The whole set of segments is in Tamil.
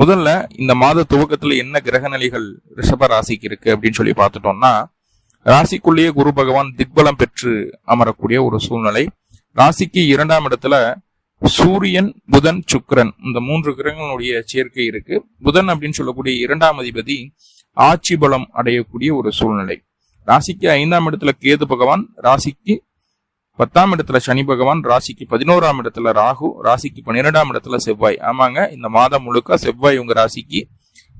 முதல்ல இந்த மாத துவக்கத்துல என்ன கிரக நிலைகள் ரிஷப ராசிக்கு இருக்கு அப்படின்னு சொல்லி பார்த்துட்டோம்னா ராசிக்குள்ளேயே குரு பகவான் திக்பலம் பெற்று அமரக்கூடிய ஒரு சூழ்நிலை. ராசிக்கு இரண்டாம் இடத்துல சூரியன் புதன் சுக்கரன் இந்த மூன்று கிரகங்களுடைய சேர்க்கை இருக்கு. புதன் அப்படின்னு சொல்லக்கூடிய இரண்டாம் அதிபதி ஆட்சி பலம் அடையக்கூடிய ஒரு சூழ்நிலை. ராசிக்கு ஐந்தாம் இடத்துல கேது பகவான் ராசிக்கு பத்தாம் இடத்துல சனி பகவான் ராசிக்கு பதினோராம் இடத்துல ராகு ராசிக்கு பன்னிரெண்டாம் இடத்துல செவ்வாய். ஆமாங்க இந்த மாதம் முழுக்க செவ்வாய் உங்க ராசிக்கு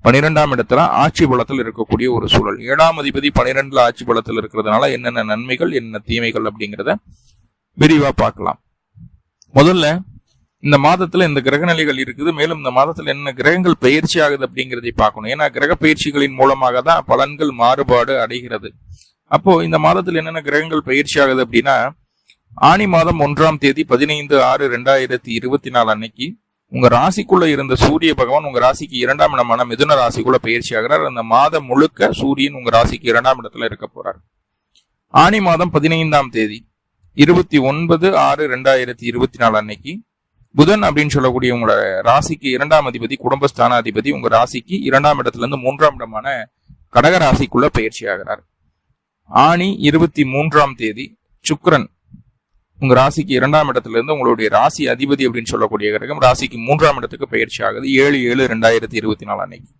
பன்னிரெண்டாம் இடத்துல ஆட்சி பலத்தில் இருக்கக்கூடிய ஒரு சூழல். ஏழாம் அதிபதி பனிரெண்டுல ஆட்சி பலத்தில் இருக்கிறதுனால என்னென்ன நன்மைகள் என்னென்ன தீமைகள் அப்படிங்கிறத விரிவா பார்க்கலாம். முதல்ல இந்த மாதத்துல இந்த கிரக நிலைகள் இருக்குது மேலும் இந்த மாதத்துல என்ன கிரகங்கள் பயிற்சி ஆகுது அப்படிங்கிறதை பார்க்கணும். ஏன்னா கிரக பயிற்சிகளின் மூலமாக தான் பலன்கள் மாறுபாடு அடைகிறது. அப்போ இந்த மாதத்துல என்னென்ன கிரகங்கள் பயிற்சி ஆகுது அப்படின்னா ஆனி மாதம் ஒன்றாம் தேதி பதினைந்து ஆறு ரெண்டாயிரத்தி இருபத்தி நாலு அன்னைக்கு உங்க ராசிக்குள்ள இருந்த சூரிய பகவான் உங்க ராசிக்கு இரண்டாம் இடமான மிதுன ராசிக்குள்ள பயிற்சி ஆகிறார். அந்த மாதம் முழுக்க சூரியன் உங்க ராசிக்கு இரண்டாம் இடத்துல இருக்க போறார். ஆனி மாதம் பதினைந்தாம் தேதி இருபத்தி ஒன்பது ஆறு ரெண்டாயிரத்தி இருபத்தி நாலு அன்னைக்கு புதன் அப்படின்னு சொல்லக்கூடிய உங்களோட ராசிக்கு இரண்டாம் அதிபதி குடும்பஸ்தானாதிபதி உங்க ராசிக்கு இரண்டாம் இடத்துல இருந்து மூன்றாம் இடமான கடக ராசிக்குள்ள பயிற்சி ஆகிறார். ஆணி இருபத்தி மூன்றாம் தேதி சுக்கிரன் உங்க ராசிக்கு இரண்டாம் இடத்துல இருந்து உங்களுடைய ராசி அதிபதி அப்படின்னு சொல்லக்கூடிய கிரகம் ராசிக்கு மூன்றாம் இடத்துக்கு பயிற்சி ஆகுது. ஏழு ஏழு ரெண்டாயிரத்தி இருபத்தி நாலு அன்னைக்கு.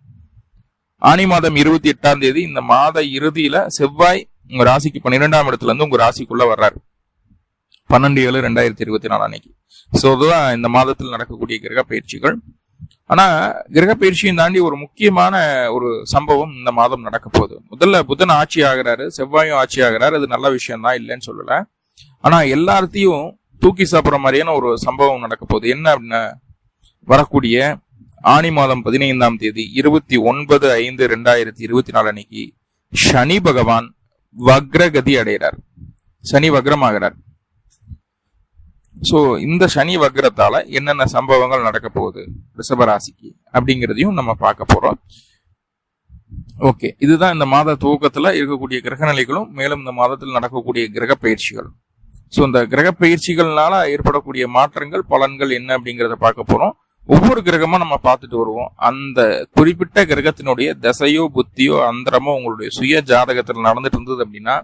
ஆனி மாதம் இருபத்தி எட்டாம் தேதி இந்த மாத இறுதியில செவ்வாய் உங்க ராசிக்கு பன்னிரெண்டாம் இடத்துல இருந்து உங்க ராசிக்குள்ள வர்றாரு. பன்னெண்டு ஏழு ரெண்டாயிரத்தி இருபத்தி நாலு அன்னைக்கு. ஸோ அதுதான் இந்த மாதத்தில் நடக்கக்கூடிய கிரக பயிற்சிகள். ஆனா கிரக பயிற்சியும் தாண்டி ஒரு முக்கியமான ஒரு சம்பவம் இந்த மாதம் நடக்க போகுது. முதல்ல புதன் ஆட்சி ஆகிறாரு செவ்வாயும் ஆட்சி ஆகிறாரு. அது நல்ல விஷயம் தான் இல்லைன்னு சொல்லலை. ஆனா எல்லாத்தையும் தூக்கி சாப்பிட்ற மாதிரியான ஒரு சம்பவம் நடக்க போகுது. என்ன அப்படின்னா வரக்கூடிய ஆனி மாதம் பதினைந்தாம் தேதி இருபத்தி ஒன்பது ஐந்து ரெண்டாயிரத்தி இருபத்தி நாலு அன்னைக்கு சனி பகவான் வக்ரகதி அடைகிறார். சனி வக்ரமாகிறார். சோ இந்த சனி வக்ரத்தால என்னென்ன சம்பவங்கள் நடக்க போகுது? ரிஷபராசிக்கு அப்படிங்கிறதையும் நம்ம பார்க்க போறோம். ஓகே இதுதான் இந்த மாத துவக்கத்துல இருக்கக்கூடிய கிரக நிலைகளும் மேலும் இந்த மாதத்தில் நடக்கக்கூடிய கிரக பயிற்சிகளும். ஸோ இந்த கிரக பயிற்சிகள்னால ஏற்படக்கூடிய மாற்றங்கள் பலன்கள் என்ன அப்படிங்கிறத பார்க்க போகிறோம் ஒவ்வொரு கிரகமும் நம்ம பார்த்துட்டு வருவோம். அந்த குறிப்பிட்ட கிரகத்தினுடைய தசையோ புத்தியோ அந்தரமோ உங்களுடைய சுய ஜாதகத்தில் நடந்துட்டு இருந்தது அப்படின்னா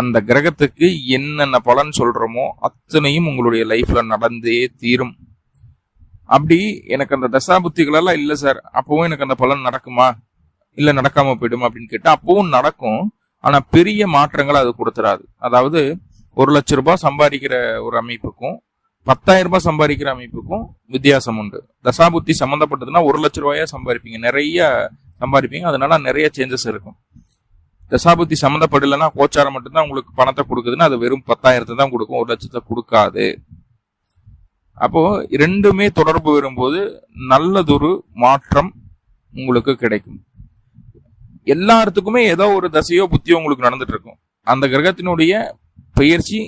அந்த கிரகத்துக்கு என்னென்ன பலன் சொல்கிறோமோ அத்தனையும் உங்களுடைய லைஃப்பில் நடந்தே தீரும். அப்படி எனக்கு அந்த தசா புத்திகளெல்லாம் இல்லை சார். அப்பவும் எனக்கு அந்த பலன் நடக்குமா? இல்லை நடக்காமல் போயிடுமா அப்படின்னு கேட்டால் அப்பவும் நடக்கும். ஆனால் பெரிய மாற்றங்களை அது கொடுத்துறாது அதாவது ஒரு லட்ச ரூபாய் சம்பாதிக்கிற ஒரு அமைப்புக்கும் பத்தாயிரம் ரூபாய் சம்பாதிக்கிற அமைப்புக்கும் வித்தியாசம் உண்டு. தசாபுத்தி சம்மந்தப்பட்டதுன்னா ஒரு லட்ச ரூபாயா சம்பாதிப்பீங்க. நிறைய சம்பாதிப்பீங்க. அதனால நிறைய சேஞ்சஸ் இருக்கும். தசாபுத்தி சம்மந்தப்படலைன்னா கோச்சாரம் மட்டும்தான் உங்களுக்கு பணத்தை கொடுக்குதுன்னா அது வெறும் பத்தாயிரத்தை தான் கொடுக்கும். ஒரு லட்சத்தை கொடுக்காது. அப்போ ரெண்டுமே தொடர்பு வரும்போது நல்லதொரு மாற்றம் உங்களுக்கு கிடைக்கும். எல்லாத்துக்குமே ஏதோ ஒரு தசையோ புத்தியோ உங்களுக்கு நடந்துட்டு இருக்கும். அந்த கிரகத்தினுடைய பயிற்சி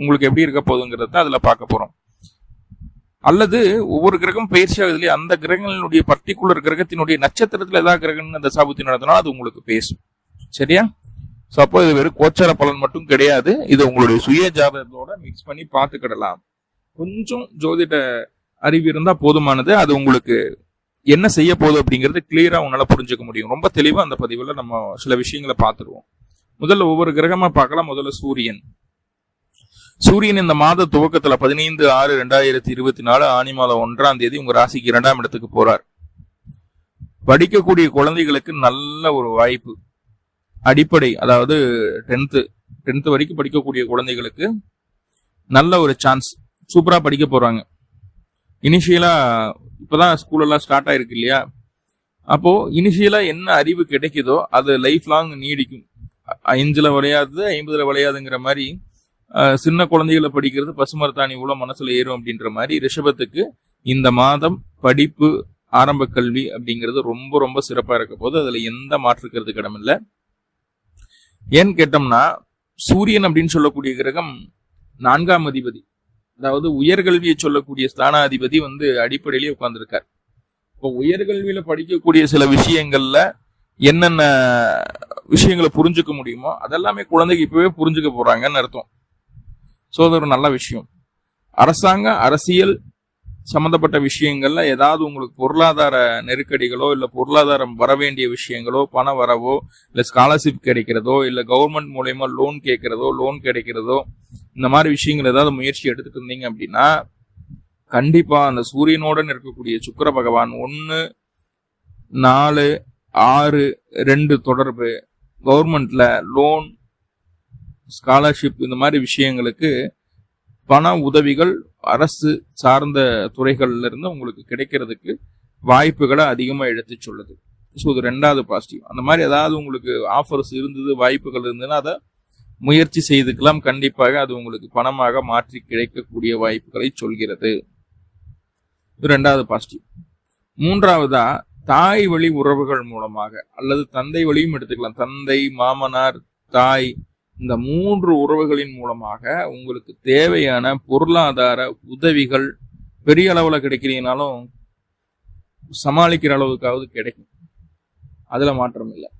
உங்களுக்கு எப்படி இருக்க போகுதுங்கிறத அதில் பார்க்க போகிறோம் அல்லது ஒவ்வொரு கிரகம் பயிற்சி ஆகுது அந்த கிரகங்களுடைய பர்டிகுலர் கிரகத்தினுடைய நட்சத்திரத்தில் ஏதாவது கிரகம் அந்த சாபுத்தி நடத்தினா அது உங்களுக்கு பேசும். சரியா? ஸோ அப்போ இது வெறும் கோச்சார பலன் மட்டும் கிடையாது. இது உங்களுடைய சுய ஜாதகத்தோட மிக்ஸ் பண்ணி பார்த்துக்கிடலாம். கொஞ்சம் ஜோதிட அறிவு இருந்தால் போதுமானது. அது உங்களுக்கு என்ன செய்ய போகுது அப்படிங்கிறது கிளியராக உன்னால் புரிஞ்சுக்க முடியும். ரொம்ப தெளிவாக அந்த பதிவில் நம்ம சில விஷயங்களை பார்த்துருவோம். முதல்ல ஒவ்வொரு கிரகமாக பார்க்கலாம். முதல்ல சூரியன். சூரியன் இந்த மாத துவக்கத்துல பதினைந்து ஆறு ரெண்டாயிரத்தி இருபத்தி நாலு ஆனி மாதம் ஒன்றாம் தேதி உங்க ராசிக்கு இரண்டாம் இடத்துக்கு போறார். படிக்கக்கூடிய குழந்தைகளுக்கு நல்ல ஒரு வாய்ப்பு. அடிப்படை அதாவது டென்த்து டென்த்து வரைக்கும் படிக்கக்கூடிய குழந்தைகளுக்கு நல்ல ஒரு சான்ஸ் சூப்பரா படிக்க போறாங்க. இனிஷியலா இப்பதான் ஸ்கூல் எல்லாம் ஸ்டார்ட் ஆயிருக்கு இல்லையா? அப்போ இனிஷியலா என்ன அறிவு கிடைக்குதோ அது லைஃப் லாங் நீடிக்கும் அஞ்சுல விளையாது ஐம்பதுல விளையாதுங்கிற மாதிரி சின்ன குழந்தைகளை படிக்கிறது பசுமரத்தாணி உள்ள மனசுல ஏறும் அப்படின்ற மாதிரி ரிஷபத்துக்கு இந்த மாதம் படிப்பு ஆரம்ப கல்வி அப்படிங்கிறது ரொம்ப ரொம்ப சிறப்பா இருக்க போது அதுல எந்த மாற்றுக்கிறது கிடமில்ல ஏன்னு கேட்டோம்னா சூரியன் அப்படின்னு சொல்லக்கூடிய கிரகம் நான்காம் அதிபதி. அதாவது உயர்கல்வியை சொல்லக்கூடிய ஸ்தானாதிபதி வந்து அடிப்படையிலேயே உட்கார்ந்துருக்கார். இப்போ உயர்கல்வியில படிக்கக்கூடிய சில விஷயங்கள்ல என்னென்ன விஷயங்களை புரிஞ்சுக்க முடியுமோ அதெல்லாமே குழந்தைக்கு இப்பவே புரிஞ்சுக்க போறாங்கன்னு அர்த்தம். ஸோ அது ஒரு நல்ல விஷயம். அரசாங்க அரசியல் சம்பந்தப்பட்ட விஷயங்கள்ல ஏதாவது உங்களுக்கு பொருளாதார நெருக்கடிகளோ இல்லை பொருளாதாரம் வர வேண்டிய விஷயங்களோ பண வரவோ இல்லை ஸ்காலர்ஷிப் கிடைக்கிறதோ இல்லை கவர்மெண்ட் மூலயமா லோன் கேட்கறதோ லோன் கிடைக்கிறதோ இந்த மாதிரி விஷயங்கள் ஏதாவது முயற்சி எடுத்துட்டு இருந்தீங்க அப்படின்னா கண்டிப்பா அந்த சூரியனுடன் இருக்கக்கூடிய சுக்கர பகவான் ஒன்று நாலு ஆறு ரெண்டு தொடர்பு கவர்மெண்ட்ல லோன் ஸ்காலர்ஷிப் இந்த மாதிரி விஷயங்களுக்கு பண உதவிகள் அரசு சார்ந்த துறைகள்லேருந்து உங்களுக்கு கிடைக்கிறதுக்கு வாய்ப்புகளை அதிகமாக எடுத்து சொல்லுது. ஸோ இது ரெண்டாவது பாசிட்டிவ் அந்த மாதிரி ஏதாவது உங்களுக்கு ஆஃபர்ஸ் இருந்தது வாய்ப்புகள் இருந்ததுன்னா அதை முயற்சி செய்துக்கலாம். கண்டிப்பாக அது உங்களுக்கு பணமாக மாற்றி கிடைக்கக்கூடிய வாய்ப்புகளை சொல்கிறது. இது ரெண்டாவது பாசிட்டிவ் மூன்றாவதா தாய் வழி உறவுகள் மூலமாக அல்லது தந்தை வழியும் எடுத்துக்கலாம். தந்தை மாமனார் தாய் இந்த மூன்று உறவுகளின் மூலமாக உங்களுக்கு தேவையான பொருளாதார உதவிகள் பெரிய அளவில் கிடைக்கிறீங்கனாலும் சமாளிக்கிற அளவுக்காவது கிடைக்கும். அதில் மாற்றம் இல்லை.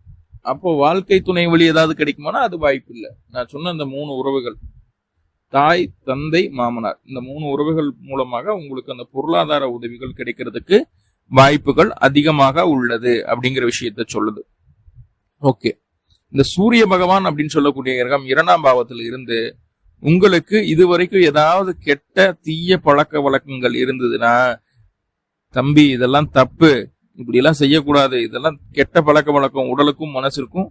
அப்போ வாழ்க்கை துணை வழி ஏதாவது கிடைக்குமானா அது வாய்ப்பு இல்லை. நான் சொன்ன இந்த மூணு உறவுகள். தாய் தந்தை மாமனார். இந்த மூணு உறவுகள் மூலமாக உங்களுக்கு அந்த பொருளாதார உதவிகள் கிடைக்கிறதுக்கு வாய்ப்புகள் அதிகமாக உள்ளது அப்படிங்கிற விஷயத்த சொல்லுது. ஓகே. இந்த சூரிய பகவான் அப்படின்னு சொல்லக்கூடிய கிரகம் இரண்டாம் பாவத்தில் இருந்து உங்களுக்கு இதுவரைக்கும் ஏதாவது கெட்ட தீய பழக்க வழக்கங்கள் இருந்ததுன்னா தம்பி இதெல்லாம் தப்பு. இப்படி எல்லாம் செய்யக்கூடாது. இதெல்லாம் கெட்ட பழக்க வழக்கம் உடலுக்கும் மனசிற்கும்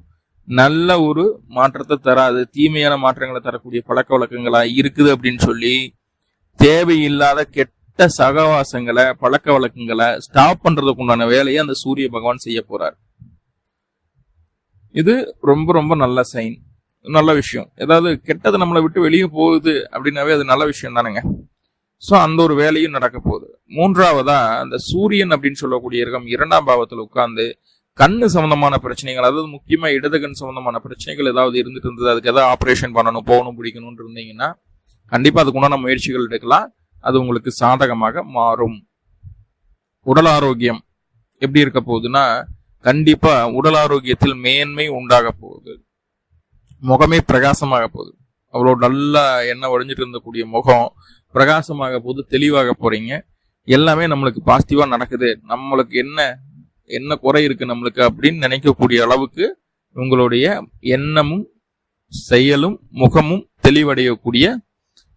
நல்ல ஒரு மாற்றத்தை தராது. தீமையான மாற்றங்களை தரக்கூடிய பழக்க வழக்கங்களா இருக்குது அப்படின்னு சொல்லி தேவையில்லாத கெட்ட சகவாசங்களை பழக்க வழக்கங்களை ஸ்டாப் பண்றதுக்கு உண்டான வேலையை அந்த சூரிய பகவான் செய்ய போறார். இது ரொம்ப ரொம்ப நல்ல சைன் நல்ல விஷயம். ஏதாவது கெட்டது நம்மளை விட்டு வெளியே போகுது அப்படின்னாவே அது நல்ல விஷயம் தானேங்க. ஸோ அந்த ஒரு வேலையும் நடக்க போகுது. மூன்றாவதா அந்த சூரியன் அப்படின்னு சொல்லக்கூடிய இருக்கம் இரண்டாம் பாவத்தில் உட்கார்ந்து கண்ணு சம்பந்தமான பிரச்சனைகள் அதாவது முக்கியமாக இடது கண் சம்பந்தமான பிரச்சனைகள் ஏதாவது இருந்துட்டு இருந்தது அதுக்கு ஏதாவது ஆப்ரேஷன் பண்ணணும் போகணும் பிடிக்கணும்னு இருந்தீங்கன்னா கண்டிப்பாக அதுக்குண்டான முயற்சிகள் எடுக்கலாம். அது உங்களுக்கு சாதகமாக மாறும். உடல் ஆரோக்கியம் எப்படி இருக்க போகுதுன்னா கண்டிப்பா உடல் ஆரோக்கியத்தில் மேன்மை உண்டாக போகுது. முகமே பிரகாசமாக போகுது. அவ்வளோ நல்லா எண்ணெய் உடஞ்சிட்டு இருந்தக்கூடிய முகம் பிரகாசமாக போகுது தெளிவாக போறீங்க. எல்லாமே நம்மளுக்கு பாசிட்டிவா நடக்குது. நம்மளுக்கு என்ன என்ன குறை இருக்கு நம்மளுக்கு அப்படின்னு நினைக்கக்கூடிய அளவுக்கு உங்களுடைய எண்ணமும் செயலும் முகமும் தெளிவடையக்கூடிய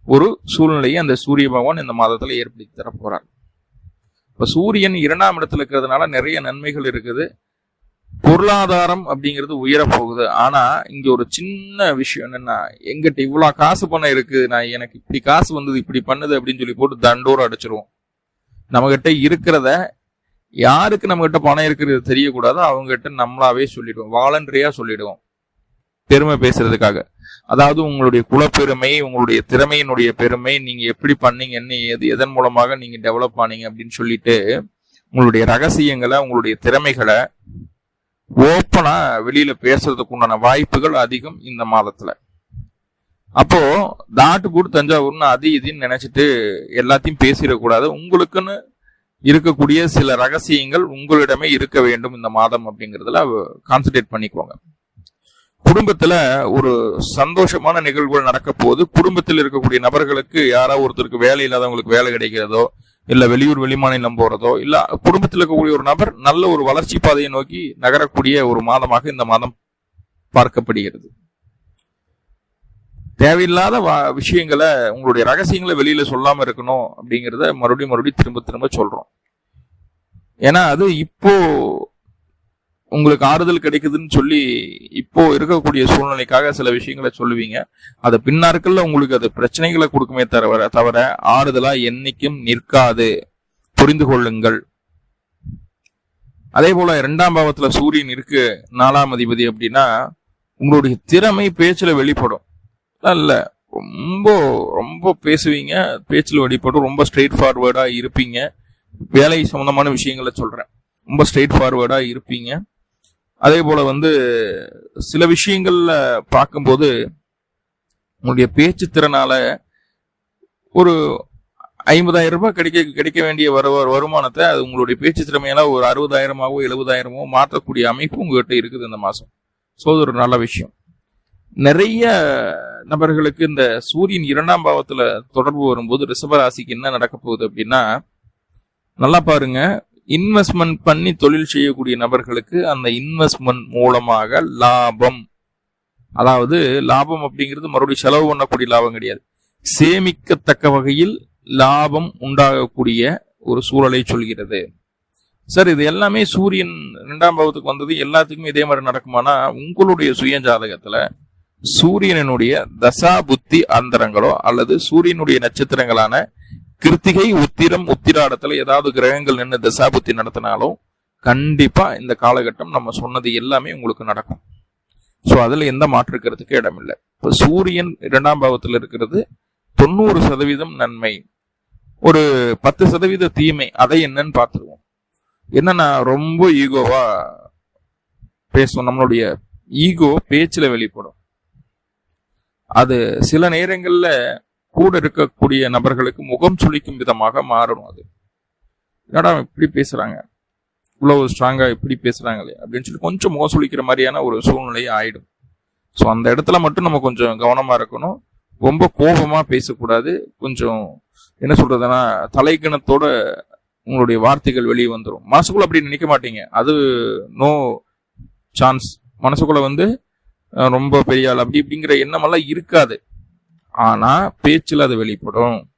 ஒரு சூழ்நிலையை அந்த சூரிய பகவான் இந்த மாதத்துல ஏற்படுத்தி தர போறார் இப்ப சூரியன் இரண்டாம் இடத்துல இருக்கிறதுனால நிறைய நன்மைகள் இருக்குது. பொருளாதாரம் அப்படிங்கிறது உயர போகுது. ஆனா இங்க ஒரு சின்ன விஷயம் என்னன்னா எங்கிட்ட இவ்வளவு காசு பணம் இருக்கு நான் எனக்கு இப்படி காசு வந்தது இப்படி பண்ணுது அப்படின்னு சொல்லி போட்டு தண்டோரம் அடிச்சிருவோம். நம்மகிட்ட இருக்கிறத யாருக்கு நம்மகிட்ட பணம் இருக்கிறது தெரியக்கூடாதோ அவங்ககிட்ட நம்மளாவே சொல்லிடுவோம். வாலண்டரியா சொல்லிடுவோம். பெருமை பேசுறதுக்காக. அதாவது உங்களுடைய குலப்பெருமை உங்களுடைய திறமையினுடைய பெருமை நீங்க எப்படி பண்ணீங்க என்ன ஏது எதன் மூலமாக நீங்க டெவலப் ஆனீங்க அப்படின்னு சொல்லிட்டு உங்களுடைய ரகசியங்களை உங்களுடைய திறமைகளை ஓப்பனா வெளியில பேசுறதுக்கு உண்டான வாய்ப்புகள் அதிகம் இந்த மாதத்துல. அப்போ தாட்டுக்கூடு தஞ்சாவூர்னு அது இதுன்னு நினைச்சிட்டு எல்லாத்தையும் பேசிடக்கூடாது. உங்களுக்குன்னு இருக்கக்கூடிய சில ரகசியங்கள் உங்களிடமே இருக்க வேண்டும் இந்த மாதம் அப்படிங்கிறதுல கான்சென்ட்ரேட் பண்ணிக்கோங்க. குடும்பத்துல ஒரு சந்தோஷமான நிகழ்வுகள் நடக்க போது குடும்பத்தில் இருக்கக்கூடிய நபர்களுக்கு யாராவது ஒருத்தருக்கு வேலை இல்லாதவங்களுக்கு வேலை கிடைக்கிறதோ இல்லை வெளியூர் வெளிமாநிலம் போகிறதோ இல்லை குடும்பத்தில் இருக்கக்கூடிய ஒரு நபர் நல்ல ஒரு வளர்ச்சி பாதையை நோக்கி நகரக்கூடிய ஒரு மாதமாக இந்த மாதம் பார்க்கப்படுகிறது. தேவையில்லாத விஷயங்களை உங்களுடைய ரகசியங்களை வெளியில சொல்லாம இருக்கணும் அப்படிங்கிறத மறுபடியும் மறுபடியும் திரும்ப திரும்ப சொல்றோம். ஏன்னா அது இப்போ உங்களுக்கு ஆறுதல் கிடைக்குதுன்னு சொல்லி இப்போ இருக்கக்கூடிய சூழ்நிலைக்காக சில விஷயங்களை சொல்லுவீங்க. அது பின்னாட்கள்ல உங்களுக்கு அது பிரச்சனைகளை கொடுக்குமே தவிர தவிர ஆறுதலா என்னைக்கும் நிற்காது. புரிந்து கொள்ளுங்கள். அதே போல இரண்டாம் பாவத்துல சூரியன் இருக்கு நாலாம் அதிபதி அப்படின்னா உங்களுடைய திறமை பேச்சுல வெளிப்படும். இல்ல ரொம்ப ரொம்ப பேசுவீங்க பேச்சில் வெளிப்படும். ரொம்ப ஸ்ட்ரெயிட் ஃபார்வேர்டா இருப்பீங்க. வேலை சம்பந்தமான விஷயங்களை சொல்றேன். ரொம்ப ஸ்ட்ரெயிட் ஃபார்வேர்டா இருப்பீங்க. அதே போல வந்து சில விஷயங்கள்ல பார்க்கும்போது உங்களுடைய பேச்சு திறனால ஒரு ஐம்பதாயிரம் ரூபாய் கிடைக்க கிடைக்க வேண்டிய வரு வருமானத்தை அது உங்களுடைய பேச்சு திறமையால ஒரு அறுபதாயிரமாவோ எழுபதாயிரமோ மாற்றக்கூடிய அமைப்பு உங்ககிட்ட இருக்குது இந்த மாதம் ஸோ அது ஒரு நல்ல விஷயம். நிறைய நபர்களுக்கு இந்த சூரியன் இரண்டாம் பாவத்தில் தொடர்பு வரும்போது ரிஷபராசிக்கு என்ன நடக்க போகுது அப்படின்னா நல்லா பாருங்க இன்வெஸ்ட்மெண்ட் பண்ணி தொழில் செய்யக்கூடிய நபர்களுக்கு அந்த இன்வெஸ்ட்மெண்ட் மூலமாக லாபம். அதாவது லாபம் அப்படிங்கிறது மறுபடியும் செலவு பண்ணக்கூடிய லாபம் கிடையாது. சேமிக்கத்தக்க வகையில் லாபம் உண்டாகக்கூடிய ஒரு சூழலை சொல்கிறது. சார் இது எல்லாமே சூரியன் இரண்டாம் பாவத்துக்கு வந்தது எல்லாத்துக்குமே இதே மாதிரி நடக்குமானா உங்களுடைய சுய ஜாதகத்துல சூரியனுடைய தசா புத்தி அந்தரங்களோ அல்லது சூரியனுடைய நட்சத்திரங்களான கிருத்திகை உத்திரம் உத்திராடத்துல ஏதாவது கிரகங்கள் நின்று தசாபுத்தி நடத்தினாலும் கண்டிப்பா இந்த காலகட்டம் நம்ம சொன்னது எல்லாமே உங்களுக்கு நடக்கும். ஸோ அதுல எந்த மாற்றுக்கிறதுக்கு இடமில்லை. இப்போ சூரியன் இரண்டாம் பாவத்தில் இருக்கிறது தொண்ணூறு சதவீதம் நன்மை. ஒரு பத்து சதவீத தீமை அதை என்னன்னு பார்த்துருவோம். என்னன்னா ரொம்ப ஈகோவா பேசுவோம் நம்மளுடைய ஈகோ பேச்சில் வெளிப்படும். அது சில நேரங்களில் கூட இருக்கக்கூடிய நபர்களுக்கு முகம் சுளிக்கும் விதமாக மாறணும் அது. என்னடா இப்படி பேசுறாங்க? இவ்வளவு ஸ்ட்ராங்கா இப்படி பேசுறாங்களே அப்படின்னு சொல்லி கொஞ்சம் முகம் சுளிக்கிற மாதிரியான ஒரு சூழ்நிலை ஆயிடும். ஸோ அந்த இடத்துல மட்டும் நம்ம கொஞ்சம் கவனமா இருக்கணும். ரொம்ப கோபமா பேசக்கூடாது. கொஞ்சம் என்ன சொல்றதுன்னா தலைக்கணத்தோட உங்களுடைய வார்த்தைகள் வெளியே வந்துடும் மனசுக்குள்ள அப்படி நினைக்க மாட்டீங்க. அது நோ சான்ஸ் மனசுக்குள்ள வந்து ரொம்ப பெரிய ஆள். அப்படி இப்படிங்கிற எண்ணமெல்லாம் இருக்காது. ஆனா பேச்சில் அது வெளிப்படும்.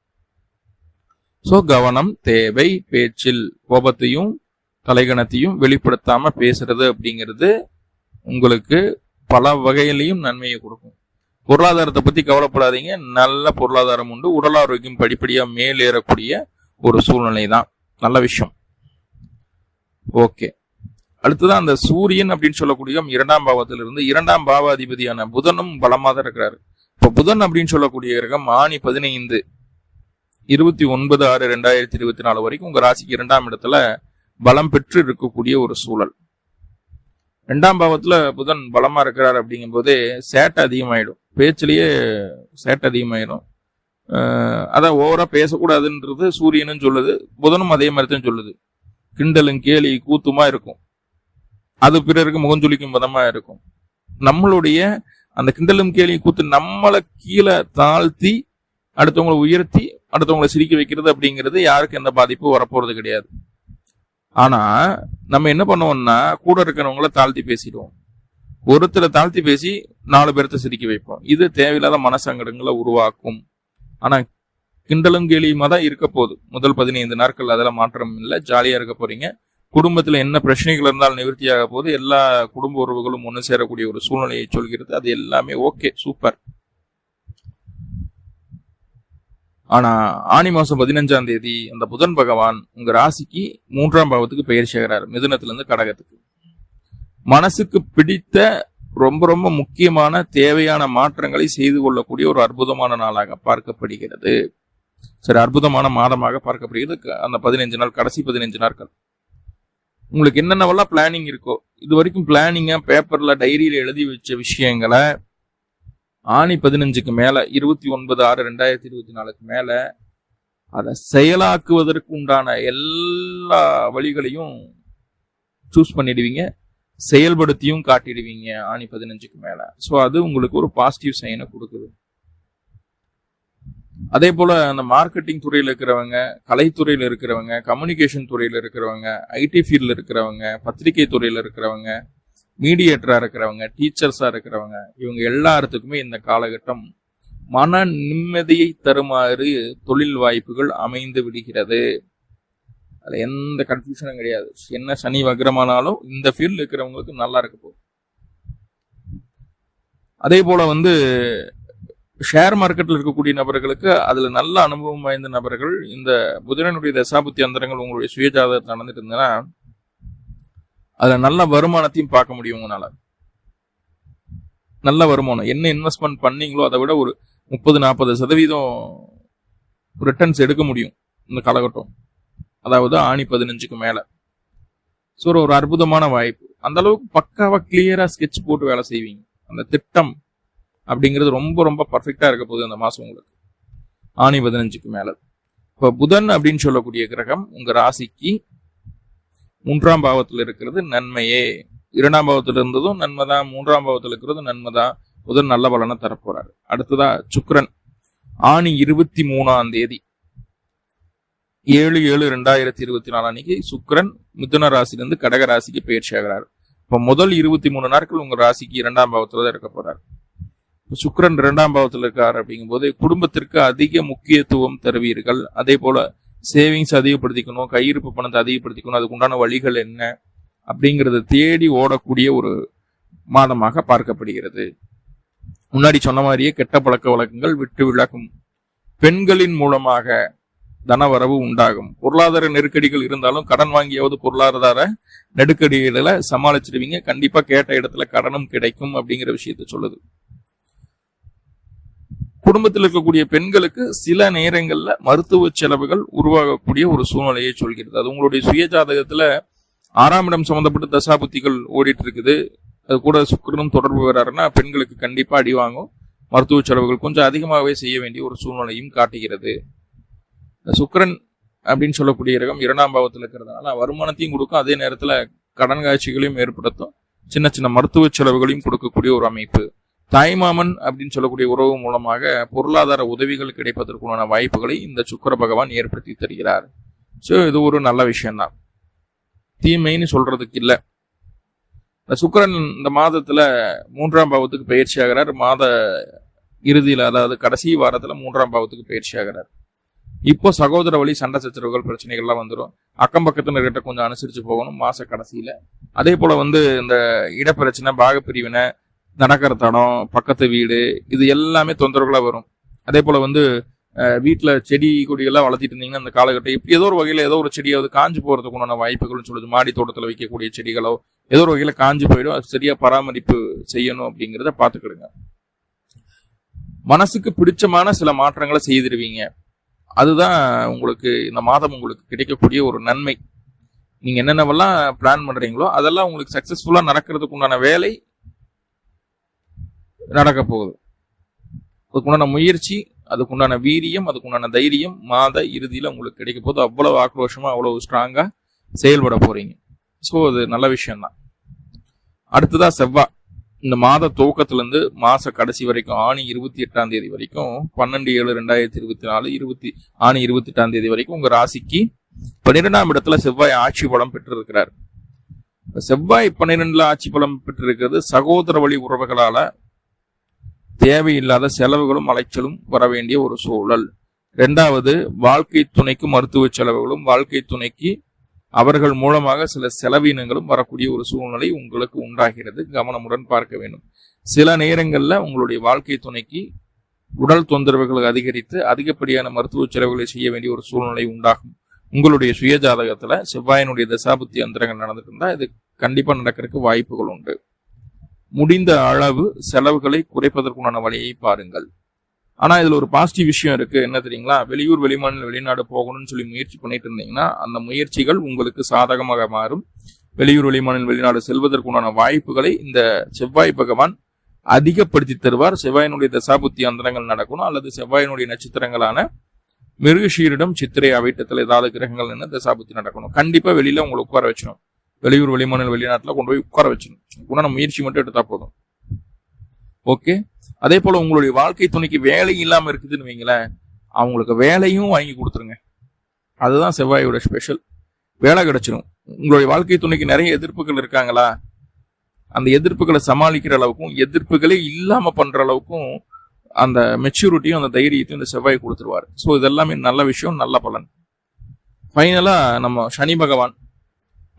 சோ கவனம் தேவை பேச்சில் கோபத்தையும் தலைகணத்தையும் வெளிப்படுத்தாம பேசுறது அப்படிங்கிறது உங்களுக்கு பல வகையிலையும் நன்மையை கொடுக்கும். பொருளாதாரத்தை பத்தி கவலைப்படாதீங்க. நல்ல பொருளாதாரம் உண்டு. உடல் ஆரோக்கியம் படிப்படியா மேலேறக்கூடிய ஒரு சூழ்நிலை தான் நல்ல விஷயம். ஓகே. அடுத்ததான் அந்த சூரியன் அப்படின்னு சொல்லக்கூடிய இரண்டாம் பாவத்திலிருந்து இரண்டாம் பாவாதிபதியான புதனும் பலமாக தான் இருக்கிறாரு. இப்போ புதன் அப்படின்னு சொல்லக்கூடிய கிரகம் ஆணி பதினைந்து இருபத்தி ஒன்பது ஆறு ரெண்டாயிரத்தி இருபத்தி நாலு வரைக்கும் உங்க ராசிக்கு இரண்டாம் இடத்துல பலம் பெற்று இருக்கக்கூடிய ஒரு சூழல். ரெண்டாம் பாவத்துல புதன் பலமா இருக்கிறார் அப்படிங்கும்போது சேட்டை அதிகமாயிடும். பேச்சிலேயே சேட்டை அதிகமாயிடும் அதான் ஓவரா பேசக்கூடாதுன்றது சூரியனும் சொல்லுது புதனும் அதே மாதிரி தான் சொல்லுது. கிண்டலும் கேலி கூத்துமா இருக்கும். அது பிறருக்கு முகஞ்சொலிக்கும் விதமா இருக்கும். நம்மளுடைய அந்த கிண்டலும் கேலியும் கூத்து நம்மளை கீழே தாழ்த்தி அடுத்தவங்களை உயர்த்தி அடுத்தவங்களை சிரிக்க வைக்கிறது அப்படிங்கிறது யாருக்கு எந்த பாதிப்பும் வரப்போறது கிடையாது. ஆனா நம்ம என்ன பண்ணுவோம்னா கூட இருக்கிறவங்கள தாழ்த்தி பேசிடுவோம். ஒருத்தரை தாழ்த்தி பேசி நாலு பேர்த்த சிரிக்க வைப்போம். இது தேவையில்லாத மனசங்கடங்களை உருவாக்கும். ஆனா கிண்டலும் கேலியுமா தான் இருக்க போகுது. முதல் பதினைந்து நாட்கள் அதில் மாற்றம் இல்லை ஜாலியா இருக்க போறீங்க. குடும்பத்தில் என்ன பிரச்சனைகள் இருந்தால் நிவர்த்தியாக போது எல்லா குடும்ப உறவுகளும் ஒன்று சேரக்கூடிய ஒரு சூழ்நிலையை சொல்கிறது. அது எல்லாமே ஓகே சூப்பர். ஆனா ஆனி மாசம் பதினஞ்சாம் தேதி அந்த புதன் பகவான் உங்க ராசிக்கு மூன்றாம் பாவத்துக்கு பெயர் சேர்கிறார் மிதுனத்திலிருந்து கடகத்துக்கு. மனசுக்கு பிடித்த ரொம்ப ரொம்ப முக்கியமான தேவையான மாற்றங்களை செய்து கொள்ளக்கூடிய ஒரு அற்புதமான நாளாக பார்க்கப்படுகிறது. சரி அற்புதமான மாதமாக பார்க்கப்படுகிறது. அந்த பதினைஞ்சு நாள் கடைசி பதினைஞ்சு நாட்கள். உங்களுக்கு என்னென்னவெல்லாம் பிளானிங் இருக்கோ இது வரைக்கும் பிளானிங்காக பேப்பரில் டைரியில் எழுதி வச்ச விஷயங்களை ஆணி பதினஞ்சுக்கு மேலே இருபத்தி ஒன்பது ஆறு ரெண்டாயிரத்தி இருபத்தி நாலுக்கு மேலே அதை செயலாக்குவதற்கு உண்டான எல்லா வழிகளையும் சூஸ் பண்ணிடுவீங்க செயல்படுத்தியும் காட்டிடுவீங்க ஆணி பதினஞ்சுக்கு மேலே. ஸோ அது உங்களுக்கு ஒரு பாசிட்டிவ் சைனை கொடுக்குது. அதே போல் அந்த மார்க்கெட்டிங் துறையில் இருக்கிறவங்க கலைத்துறையில் இருக்கிறவங்க கம்யூனிகேஷன் துறையில் இருக்கிறவங்க ஐடி ஃபீல்டில் இருக்கிறவங்க பத்திரிகை துறையில் இருக்கிறவங்க மீடியேட்டராக இருக்கிறவங்க டீச்சர்ஸாக இருக்கிறவங்க இவங்க எல்லாத்துக்குமே இந்த காலகட்டம் மன நிம்மதியை தருமாறு தொழில் வாய்ப்புகள் அமைந்து விடுகிறது. அதில் எந்த கன்ஃபியூஷனும் கிடையாது. என்ன சனி வக்ரமானாலும் இந்த ஃபீல்டில் இருக்கிறவங்களுக்கு நல்லா இருக்க போகுது. அதே போல் வந்து ஷேர் மார்க்கெட்டில் இருக்கக்கூடிய நபர்களுக்கு அதில் நல்ல அனுபவம் வாய்ந்த நபர்கள் இந்த புதனனுடைய தசாபுத்தி அந்தரங்கள் உங்களுடைய சுயஜாதகத்தில் நடந்துட்டு இருந்ததுன்னா அதில் நல்ல வருமானத்தையும் பார்க்க முடியும் உங்களால். நல்ல வருமானம். என்ன இன்வெஸ்ட்மெண்ட் பண்ணீங்களோ அதை விட ஒரு முப்பது நாற்பது சதவீதம் ரிட்டர்ன்ஸ் எடுக்க முடியும் இந்த காலகட்டம். அதாவது ஆணி பதினஞ்சுக்கு மேலே. ஸோ ஒரு அற்புதமான வாய்ப்பு. அந்த அளவுக்கு பக்காவாக கிளியராக ஸ்கெட்ச் போட்டு வேலை செய்வீங்க. அந்த திட்டம் அப்படிங்கிறது ரொம்ப ரொம்ப பர்ஃபெக்டாக இருக்க போகுது அந்த மாதம் உங்களுக்கு. ஆணி பதினஞ்சுக்கு மேலே. இப்போ புதன் அப்படின்னு சொல்லக்கூடிய கிரகம் உங்கள் ராசிக்கு மூன்றாம் பாவத்தில் இருக்கிறது நன்மையே. இரண்டாம் பாவத்தில் இருந்ததும் நன்மைதான் மூன்றாம் பாவத்தில் இருக்கிறது நன்மைதான். புதன் நல்ல பலனை தரப்போறாரு. அடுத்ததா சுக்ரன் ஆணி இருபத்தி மூணாம் தேதி. ஏழு ஏழு ரெண்டாயிரத்தி இருபத்தி நாலு அன்னைக்கு சுக்ரன் மிதுன ராசிலிருந்து கடக ராசிக்கு பயிற்சி ஆகிறார் இப்போ முதல் இருபத்தி மூணு நாட்கள் உங்கள் ராசிக்கு இரண்டாம் பாவத்தில் தான் இருக்க போகிறார் சுக்கரன் இரண்டாம் பாவத்தில் இருக்கார் அப்படிங்கும்போது குடும்பத்திற்கு அதிக முக்கியத்துவம் தருவீர்கள். அதே போல சேவிங்ஸ் அதிகப்படுத்திக்கணும் கையிருப்பு பணத்தை அதிகப்படுத்திக்கணும் அதுக்கு உண்டான வழிகள் என்ன அப்படிங்கிறத தேடி ஓடக்கூடிய ஒரு மாதமாக பார்க்கப்படுகிறது. முன்னாடி சொன்ன மாதிரியே கெட்ட பழக்க வழக்கங்கள் விட்டு விலகும். பெண்களின் மூலமாக தனவரவு உண்டாகும். பொருளாதார நெருக்கடிகள் இருந்தாலும் கடன் வாங்கியாவது பொருளாதார நெருக்கடிகளை சமாளிச்சிடுவீங்க. கண்டிப்பா கேட்ட இடத்துல கடனும் கிடைக்கும் அப்படிங்கிற விஷயத்த சொல்லுது. குடும்பத்தில் இருக்கக்கூடிய பெண்களுக்கு சில நேரங்கள்ல மருத்துவ செலவுகள் உருவாகக்கூடிய ஒரு சூழ்நிலையை சொல்கிறது. அது உங்களுடைய சுய ஜாதகத்துல ஆறாம் இடம் சம்பந்தப்பட்ட தசாபுத்திகள் ஓடிட்டு இருக்குது அது கூட சுக்கரனும் தொடர்பு வர்றாருன்னா பெண்களுக்கு கண்டிப்பா அடி வாங்கும். மருத்துவ செலவுகள் கொஞ்சம் அதிகமாகவே செய்ய வேண்டிய ஒரு சூழ்நிலையும் காட்டுகிறது. சுக்கரன் சுக்கிரன் அப்படின்னு சொல்லக்கூடிய ரகம் இரண்டாம் பாவத்தில் இருக்கிறதுனால வருமானத்தையும் கொடுக்கும். அதே நேரத்தில் கடன் காட்சிகளையும் ஏற்படுத்தும். சின்ன சின்ன மருத்துவ செலவுகளையும் கொடுக்கக்கூடிய ஒரு அமைப்பு. தாய்மாமன் அப்படின்னு சொல்லக்கூடிய உறவு மூலமாக பொருளாதார உதவிகள் கிடைப்பதற்குண்டான வாய்ப்புகளை இந்த சுக்கிர பகவான் ஏற்படுத்தி தருகிறார். ஸோ இது ஒரு நல்ல விஷயம்தான். தீமைன்னு சொல்றதுக்கு இல்லை. இந்த சுக்கிரன் இந்த மாதத்துல மூன்றாம் பாவத்துக்கு பயிற்சி ஆகிறார். மாத இறுதியில் அதாவது கடைசி வாரத்துல மூன்றாம் பாவத்துக்கு பயிற்சி ஆகிறார். இப்போ சகோதர வழி சண்டை சச்சரவுகள் பிரச்சனைகள்லாம் வந்துடும் அக்கம் பக்கத்தினர்கிட்ட கொஞ்சம் அனுசரித்து போகணும் மாத கடைசியில். அதே போல் வந்து இந்த இடப்பிரச்சனை பாகப்பிரிவினை நடக்கிற தடம் பக்கத்து வீடு இது எல்லாமே தொந்தரவுகளாக வரும். அதே போல் வந்து வீட்டில் செடி கொடிகள்லாம் வளர்த்திட்டு இருந்தீங்கன்னா அந்த காலகட்டம் இப்படி ஏதோ ஒரு வகையில் ஏதோ ஒரு செடியாவது காஞ்சு போகிறதுக்கு உண்டான வாய்ப்புகள்னு சொல்லுது. மாடி தோட்டத்தில் வைக்கக்கூடிய செடிகளோ ஏதோ ஒரு வகையில் காஞ்சு போயிடும். அது சரியாக பராமரிப்பு செய்யணும் அப்படிங்கிறத பார்த்துக்கிடுங்க மனசுக்கு பிடிச்சமான சில மாற்றங்களை செய்திருவீங்க அதுதான் உங்களுக்கு இந்த மாதம் உங்களுக்கு கிடைக்கக்கூடிய ஒரு நன்மை. நீங்கள் என்னென்னவெல்லாம் பிளான் பண்ணுறீங்களோ அதெல்லாம் உங்களுக்கு சக்ஸஸ்ஃபுல்லாக நடக்கிறதுக்கு உண்டான வேலை நடக்க போகுது அதுக்குண்டான முயற்சி அதுக்குண்டான வீரியம் அதுக்குண்டான தைரியம் மாத இறுதியில் உங்களுக்கு கிடைக்க போகுது. அவ்வளவு ஆக்ரோஷமாக அவ்வளவு ஸ்ட்ராங்காக செயல்பட போறீங்க. ஸோ அது நல்ல விஷயம்தான். அடுத்ததா செவ்வாய் இந்த மாத துவக்கத்திலேருந்து மாத மாச கடைசி வரைக்கும் ஆணி இருபத்தி எட்டாம் தேதி வரைக்கும் பன்னெண்டு ஏழு ரெண்டாயிரத்தி இருபத்தி நாலு இருபத்தி ஆணி இருபத்தி எட்டாம் தேதி வரைக்கும் உங்க ராசிக்கு பன்னிரெண்டாம் இடத்துல செவ்வாய் ஆட்சி பலம் பெற்றிருக்கிறார். செவ்வாய் பன்னிரெண்டுல ஆட்சி பலம் பெற்றிருக்கிறது சகோதர வழி உறவுகளால தேவையில்லாத செலவுகளும் அலைச்சலும் வர வேண்டிய ஒரு சூழல். ரெண்டாவது வாழ்க்கை துணைக்கு மருத்துவ செலவுகளும் வாழ்க்கை துணைக்கு அவர்கள் மூலமாக சில செலவினங்களும் வரக்கூடிய ஒரு சூழ்நிலை உங்களுக்கு உண்டாகிறது. கவனமுடன் பார்க்க வேண்டும். சில நேரங்களில் உங்களுடைய வாழ்க்கை துணைக்கு உடல் தொந்தரவுகள் அதிகரித்து அதிகப்படியான மருத்துவ செலவுகளை செய்ய வேண்டிய ஒரு சூழ்நிலை உண்டாகும். உங்களுடைய சுய ஜாதகத்துல செவ்வாயினுடைய தசாபுத்தி அந்தரங்கள் நடந்துட்டு இருந்தால் இது கண்டிப்பாக நடக்கிறதுக்கு வாய்ப்புகள் உண்டு. முடிந்த அளவு செலவுகளை குறைப்பதற்குண்டான வழியை பாருங்கள். ஆனா இதுல ஒரு பாசிட்டிவ் விஷயம் இருக்கு. என்ன தெரியுங்களா? வெளியூர் வெளிமாநில வெளிநாடு போகணும்னு சொல்லி முயற்சி பண்ணிட்டு இருந்தீங்கன்னா அந்த முயற்சிகள் உங்களுக்கு சாதகமாக மாறும். வெளியூர் வெளிமாநில வெளிநாடு செல்வதற்குண்டான வாய்ப்புகளை இந்த செவ்வாய் பகவான் அதிகப்படுத்தி தருவார். செவ்வாயினுடைய தசாபுத்தி அந்தரங்கள் நடக்கணும். அல்லது செவ்வாயினுடைய நட்சத்திரங்களான மிருகஷீரிடம் சித்திரை அவைட்டத்தில் ஏதாவது கிரகங்கள் என்ன தசாபுத்தி நடக்கணும். கண்டிப்பா வெளியில உங்களை உட்கார வச்சிடும் வெளியூர் வெளிமாநில வெளிநாட்டில் கொண்டு போய் உட்கார வச்சுருந்தோம்னா நம்ம முயற்சி மட்டும் எடுத்தால் போதும். ஓகே அதே போல் உங்களுடைய வாழ்க்கை துணைக்கு வேலை இல்லாமல் இருக்குதுன்னு வைங்களேன் அவங்களுக்கு வேலையும் வாங்கி கொடுத்துருங்க. அதுதான் செவ்வாயோட ஸ்பெஷல் வேலை கிடச்சிடும் உங்களுடைய வாழ்க்கை துணைக்கு நிறைய எதிர்ப்புகள் இருக்காங்களா? அந்த எதிர்ப்புகளை சமாளிக்கிற அளவுக்கும் எதிர்ப்புகளே இல்லாமல் பண்ணுற அளவுக்கும் அந்த மெச்சூரிட்டியும் அந்த தைரியத்தையும் இந்த செவ்வாய் கொடுத்துருவாரு. ஸோ இதெல்லாமே நல்ல விஷயம் நல்ல பலன். ஃபைனலாக நம்ம சனி பகவான்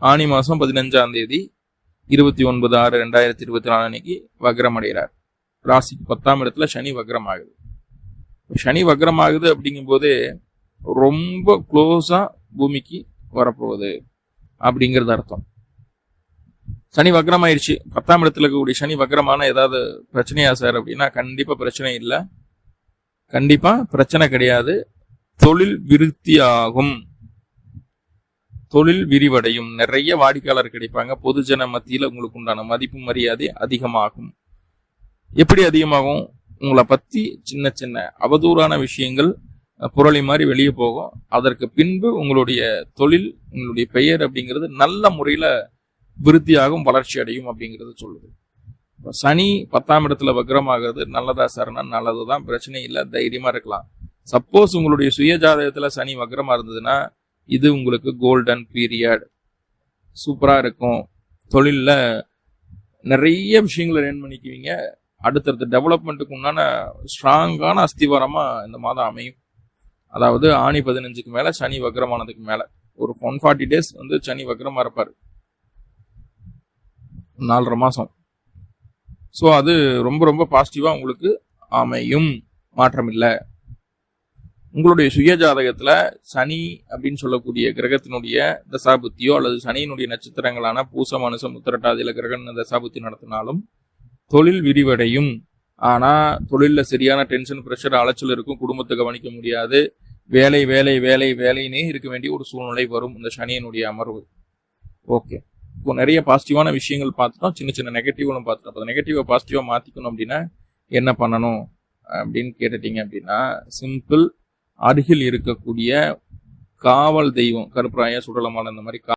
ஆனி மாசம் பதினஞ்சாம் தேதி இருபத்தி ஒன்பது ஆறு ரெண்டாயிரத்தி இருபத்தி நாலு அன்னைக்கு வக்ரம் அடைகிறார் ராசிக்கு பத்தாம் இடத்துல சனி வக்ரம் ஆகுது சனி வக்ரம் ஆகுது அப்படிங்கும்போது ரொம்ப க்ளோஸா பூமிக்கு வரப்போகுது அப்படிங்கிறது அர்த்தம். சனி வக்ரம் ஆயிடுச்சு பத்தாம் இடத்துல இருக்கக்கூடிய சனி வக்ரமான ஏதாவது பிரச்சனையா சார் அப்படின்னா கண்டிப்பா பிரச்சனை இல்லை. கண்டிப்பா பிரச்சனை கிடையாது. தொழில் விருத்தி ஆகும் தொழில் விரிவடையும். நிறைய வாடிக்கையாளர் கிடைப்பாங்க. பொதுஜன மத்தியில் உங்களுக்கு உண்டான மதிப்பு மரியாதை அதிகமாகும். எப்படி அதிகமாகும்? உங்களை பற்றி சின்ன சின்ன அவதூறான விஷயங்கள் புரளி மாதிரி வெளியே போகும். அதற்கு பின்பு உங்களுடைய தொழில் உங்களுடைய பெயர் அப்படிங்கிறது நல்ல முறையில் விருத்தியாகும் வளர்ச்சி அடையும் அப்படிங்கிறது சொல்லுது. சனி பத்தாம் இடத்துல வக்ரமாகிறது. நல்லதா சார்னா நல்லதுதான். பிரச்சனை இல்லை. தைரியமாக இருக்கலாம். சப்போஸ் உங்களுடைய சுய ஜாதகத்தில் சனி வக்ரமாக இருந்ததுன்னா இது உங்களுக்கு கோல்டன் பீரியட் சூப்பராக இருக்கும். தொழிலில் நிறைய விஷயங்களை லேர்ன் பண்ணிக்குவீங்க. அடுத்தடுத்த டெவலப்மெண்ட்டுக்கு உண்டான ஸ்ட்ராங்கான அஸ்திவாரமாக இந்த மாதம் அமையும். அதாவது ஆணி பதினஞ்சுக்கு மேலே சனி வக்ரமானதுக்கு மேலே. ஒரு ஒன் ஃபார்ட்டி டேஸ் வந்து சனி வக்ரமா இருப்பார். நாலரை மாதம் ஸோ அது ரொம்ப ரொம்ப பாசிட்டிவாக உங்களுக்கு அமையும். மாற்றம் இல்லை உங்களுடைய சுய ஜாதகத்தில் சனி அப்படின்னு சொல்லக்கூடிய கிரகத்தினுடைய தசாபுத்தியோ அல்லது சனியினுடைய நட்சத்திரங்களான பூச மனுஷம் உத்திரட்டாதியில் கிரகண தசாபுத்தி நடத்தினாலும் தொழில் விரிவடையும். ஆனால் தொழிலில் சரியான டென்ஷன் ப்ரெஷர் அலைச்சல் இருக்கும் குடும்பத்தை கவனிக்க முடியாது. வேலை வேலை வேலை வேலைன்னே இருக்க வேண்டிய ஒரு சூழ்நிலை வரும் இந்த சனியினுடைய அமர்வு. ஓகே இப்போ நிறைய பாசிட்டிவான விஷயங்கள் பார்த்துட்டோம். சின்ன சின்ன நெகட்டிவ்னு பார்த்துட்டோம். அப்போ நெகட்டிவை பாசிட்டிவாக மாற்றிக்கணும் அப்படின்னா என்ன பண்ணணும் அப்படின்னு கேட்டுட்டீங்க அப்படின்னா சிம்பிள் அருகில் இருக்கக்கூடிய காவல் தெய்வம் கருப்பராய சுடலமான இந்த மாதிரி